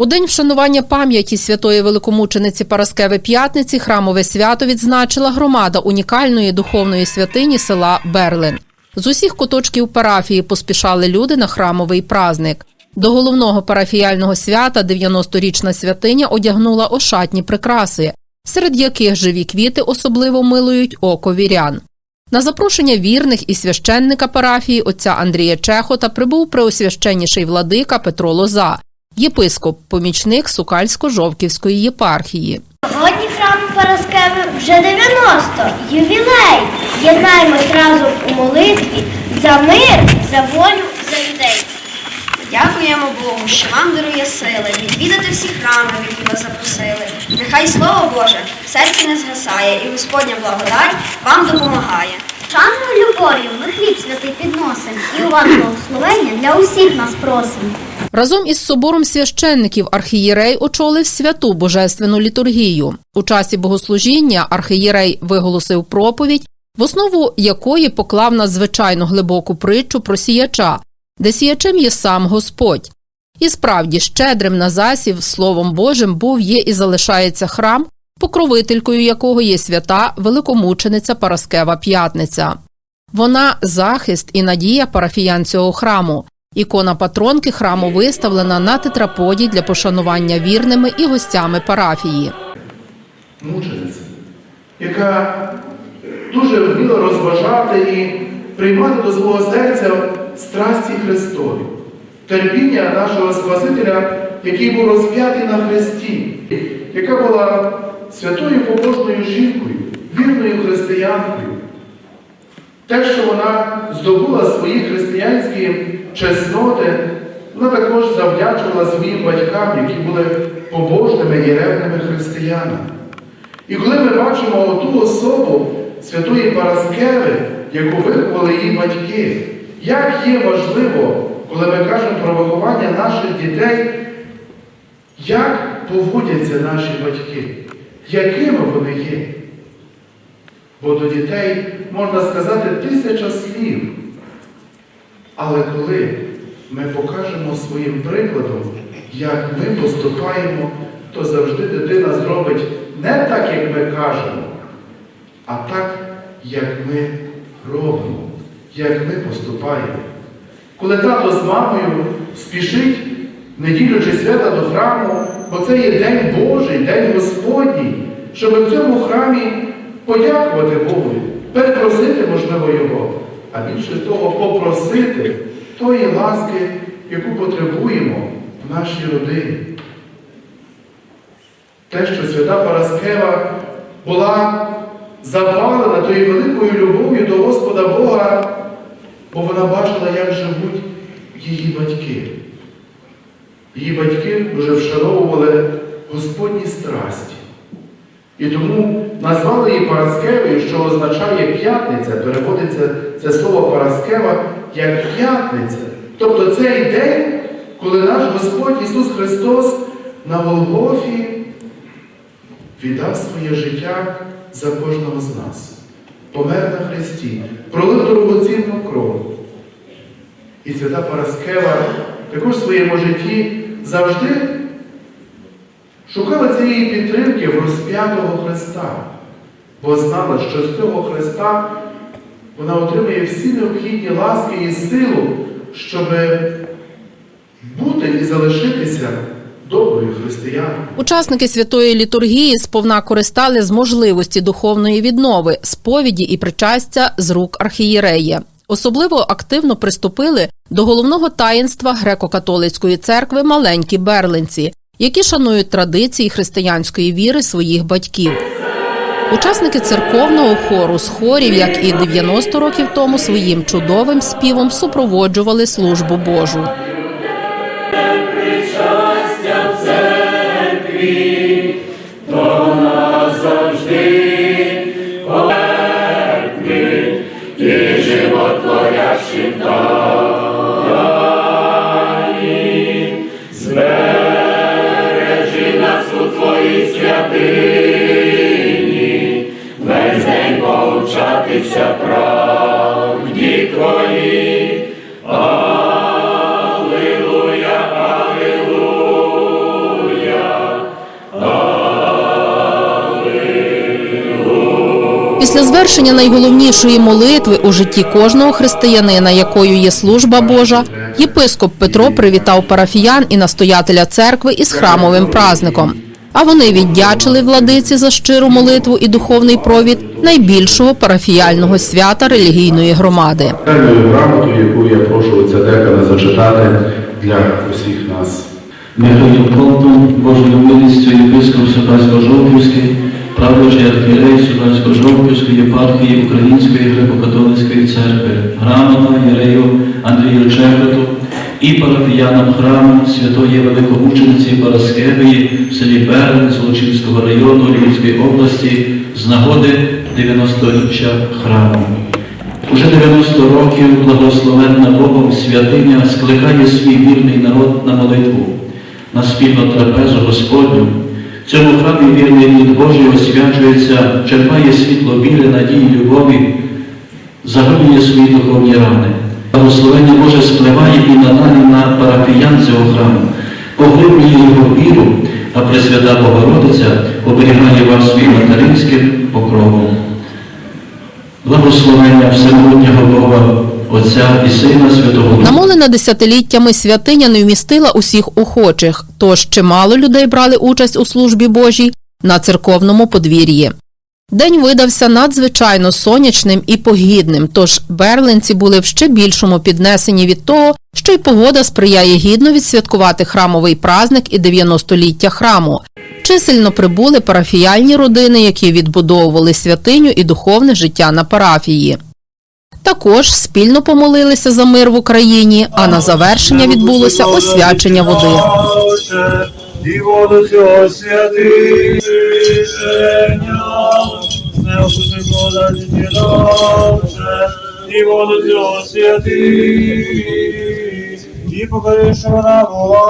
У день вшанування пам'яті святої великомучениці Параскеви П'ятниці храмове свято відзначила громада унікальної духовної святині села Берлин. З усіх куточків парафії поспішали люди на храмовий праздник. До головного парафіяльного свята 90-річна святиня одягнула ошатні прикраси, серед яких живі квіти особливо милують око вірян. На запрошення вірних і священника парафії отця Андрія Чехота прибув преосвященніший владика Петро Лоза, єпископ, помічник Сукальсько-Жовківської єпархії. Сьогодні храму Параскеви вже 90, ювілей. Єднаємось разом у молитві за мир, за волю, за людей. Дякуємо Богу, що вам дарує сили відвідати всі храми, в які вас запросили. Нехай Слово Боже в серці не згасає, і Господня благодать вам допомагає. Шаною любов'ю ми хліб святий підносим і у вас благословення для усіх нас просимо. Разом із собором священників архієрей очолив святу божественну літургію. У часі богослужіння архієрей виголосив проповідь, в основу якої поклав надзвичайно глибоку притчу про сіяча, де сіячем є сам Господь. І справді щедрим на засів Словом Божим був є і залишається храм, покровителькою якого є свята великомучениця Параскева П'ятниця. Вона захист і надія парафіян цього храму. Ікона патронки храму виставлена на тетраподі для пошанування вірними і гостями парафії. мучениця, яка дуже вміла розважати і приймати до свого серця страсті Христові, терпіння нашого Спасителя, який був розп'ятий на Христі, яка була святою побожною жінкою, вірною християнкою. Те, що вона здобула свої християнські чесноти, вона також завдячувала своїм батькам, які були побожними і ревними християнами. І коли ми бачимо ту особу святої Параскеви, яку виховали її батьки, як є важливо, коли ми кажемо про виховання наших дітей, як поводяться наші батьки, якими вони є. Бо до дітей можна сказати тисяча слів. Але коли ми покажемо своїм прикладом, як ми поступаємо, то завжди дитина зробить не так, як ми кажемо, а так, як ми робимо, як ми поступаємо. Коли тато з мамою спішить, неділю чи свята до храму, бо це є День Божий, День Господній, щоб в цьому храмі подякувати Богу, перепросити, можливо, Його, а більше того, попросити тої ласки, яку потребуємо в нашій родині. Те, що свята Параскева була запалена тою великою любов'ю до Господа Бога, бо вона бачила, як живуть її батьки. Її батьки дуже вшановували Господні страсті. І тому назвали її Параскевою, що означає п'ятниця, переводиться це слово Параскева як п'ятниця. Тобто цей день, коли наш Господь Ісус Христос на Голгофі віддав своє життя за кожного з нас, помер на Христі, пролив дорогоцінну кров. І свята Параскева також в своєму житті завжди шукала цієї підтримки в розп'ятого Христа, бо знала, що з цього Христа вона отримує всі необхідні ласки і силу, щоб бути і залишитися доброю християною. Учасники святої літургії сповна користали з можливості духовної віднови, сповіді і причастя з рук архієрея. Особливо активно приступили до головного таїнства греко-католицької церкви маленькі берлинці, які шанують традиції християнської віри своїх батьків. Учасники церковного хору з хорів, як і 90 років тому, своїм чудовим співом супроводжували службу Божу. Україні, весь день повчатися правді твої. Після звершення найголовнішої молитви у житті кожного християнина, якою є служба Божа. Єпископ Петро привітав парафіян і настоятеля церкви із храмовим празником. А вони віддячили владиці за щиру молитву і духовний провід найбільшого парафіяльного свята релігійної громади. Певною грамоту, яку я прошу отця Декана зачитати для усіх нас. Михайло Колтун, Божою милістю єпископ Сокальсько-Жовківський, правлячий архієрей Сокальсько-Жовківської єпархії Української греко-католицької церкви, грамота Єрею Андрію Чехоту і парафіянам храму святої великомучениці Параскевої в селі Берлин Золочівського району Львівської області з нагоди 90-річчя храму. Уже 90 років благословенна Богом святиня скликає свій вірний народ на молитву, на спільну трапезу Господню. В цьому храмі вірний люд Божий освячується, черпає світло віри, надії, любові, загоює свої духовні рани. Благословення Боже спливає і надалі на парафіян цього храму, поглиблює його віру, а Пресвята Богородиця оберігає вас своїм материнським покровом. Благословення Всемогутнього Бога, Отця і Сина Святого. Намолена десятиліттями святиня не вмістила усіх охочих, тож чимало людей брали участь у службі Божій на церковному подвір'ї. День видався надзвичайно сонячним і погідним, тож берлинці були в ще більшому піднесенні від того, що й погода сприяє гідно відсвяткувати храмовий праздник і 90-ліття храму. Чисельно прибули парафіяльні родини, які відбудовували святиню і духовне життя на парафії. Також спільно помолилися за мир в Україні, а на завершення відбулося освячення води. Не опусти вода дітіноче, і воду цього святи, і покажи, вона була.